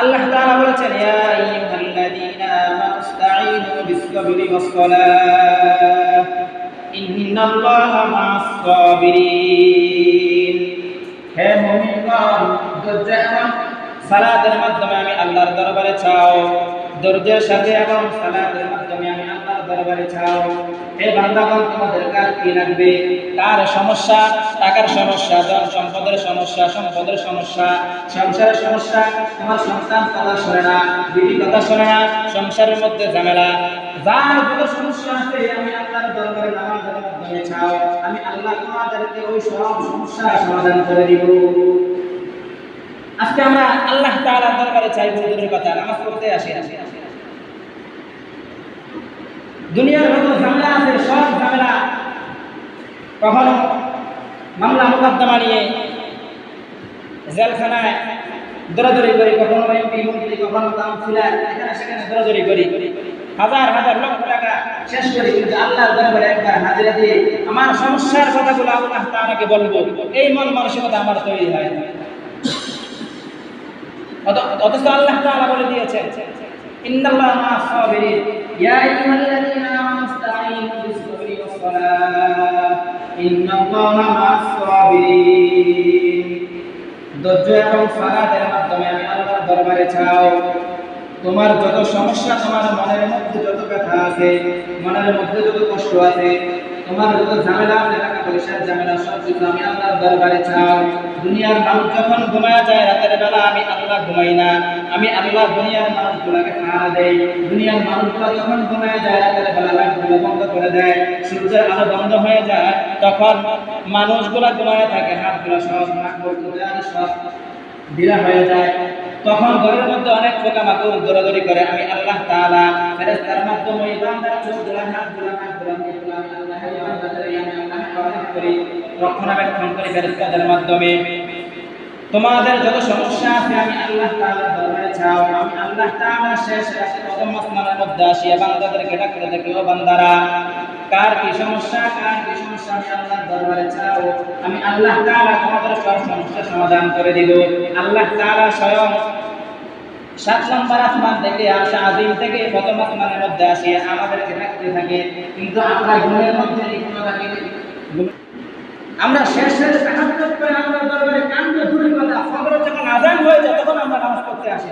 আল্লাহ তাআলা বলেছেন, ইয়া আইয়ুহাল্লাযীনা আমানু ইসতাঈনু বিস-সাবরি ওয়াস-সালাহ। ইন্নাল্লাহা মা'আস-সাবিরিন। হে মুমিনগণ ধৈর্য এবং সালাতের মাধ্যমে আমি আল্লাহর দরবারে চাও। ধৈর্যের সাথে এবং সালাতের মাধ্যমে বান্দাগণ, তোমাদের কার কি লাগবে? সমস্যা? টাকার সমস্যা সম্পদের সমস্যা সম্পদের সমস্যা, সংসারের সমস্যা, তোমার সন্তান কথা শোনে না, বিবি কথা শোনে না, সংসারের মধ্যে ঝামেলা। যার যত সমস্যা আছে, আমি আল্লাহর দরবারে নামাজের মাধ্যমে আমি আল্লাহ তোমাদেরকে ওই সব সমস্যা সমাধান করে দিব। আজকে আমরা আল্লাহ তাআলার দরবারে চাইব হুজুরের কথা, নামাজ পড়তে আসি আসি আসি দুনিয়ার যত ঝামেলা আছে, সব ঝামেলা। কখনো মামলা মোকদ্দমা নিয়ে জেলখানায় দৌড়াদৌড়ি করি, কখনো এমপি মন্ত্রী, কখনো কাউন্সিলর, এখানে সেখানে দৌড়াদৌড়ি করি। হাজার হাজার লক্ষ টাকা শেষ করি, কিন্তু আল্লাহর দরবারে একবার হাজিরা দিয়ে আমার সমস্যার কথাগুলো আল্লাহ তাআলাকে বলব, এই মন মানসিকতা আমার তৈরি হয় অথচ আল্লাহ তাআলা বলে দিয়েছেন, ইন্নাল্লাহা মা'আস সাবিরিন। ইয়া أيها الذين آمنوا استعينوا بالصبر والصلاة. إن الله مع الصابرين. ধৈর্য এবং সালাতের মাধ্যমে আমি আল্লাহর দরবারে চাও। তোমার যত সমস্যা তোমার মনের মধ্যে যত ব্যথা আছে, মনের মধ্যে যত কষ্ট আছে তোমার যত ঝামেলা আছে টাকা পয়সার ঝামেলা, সব কিছু আমি আল্লাহর দরবারে চাও দুনিয়ার মানুষ যখন ঘুমায় যায়, রাতের বেলা আমি আল্লাহ ঘুমাই না। আমি আল্লাহ দুনিয়ার মানুষগুলোকে খাওয়া দেই। দুনিয়ার মানুষগুলো যখন ঘুমায় যায়, রাতের বেলা লাইটগুলো বন্ধ করে দেয়, সূর্যের আলো বন্ধ হয়ে যায়, তখন মানুষগুলা ঘুমায় থাকে, হাতগুলো সব নাক বলতে সব ঢিলা হয়ে যায়। তখন ঘরের মধ্যে অনেক পোকা মাকড় দৌড়াদৌড়ি করে। আমি আল্লাহ তাআলা ফেরেশতার মাধ্যমে ওই বান্দার চোখগুলা হাতগুলা নাকগুলা করি, রক্ষণাবেক্ষণ করি ফেরেশতাদের মাধ্যমে। তোমাদের যত সমস্যা আছে, আমি আল্লাহ চাও আমি আল্লাহ শেষ প্রথম আসমানের মধ্যে আসিয়া বান্দাদেরকে ডাক করে দেখি, ও বান্দারা, কার কি সমস্যা? কার কি সমস্যা? আমি দরবারে চাও আমি আল্লাহ তোমাদের সব সমস্যা সমাধান করে দিব। আল্লাহ তাআলা স্বয়ং সাত নম্বর আসমান থেকে আসা আজিম থেকে প্রথম আসমানের মধ্যে আসিয়া আমাদেরকে ডাকতে থাকে। কিন্তু আমরা ঘুমের মধ্যে আমরা শেষ শেষ দেখা করে আমরা দরবারে কান্দ দূরের কথা যখন আজান হয়ে যায়, তখন আমরা নামাজ পড়তে আসি।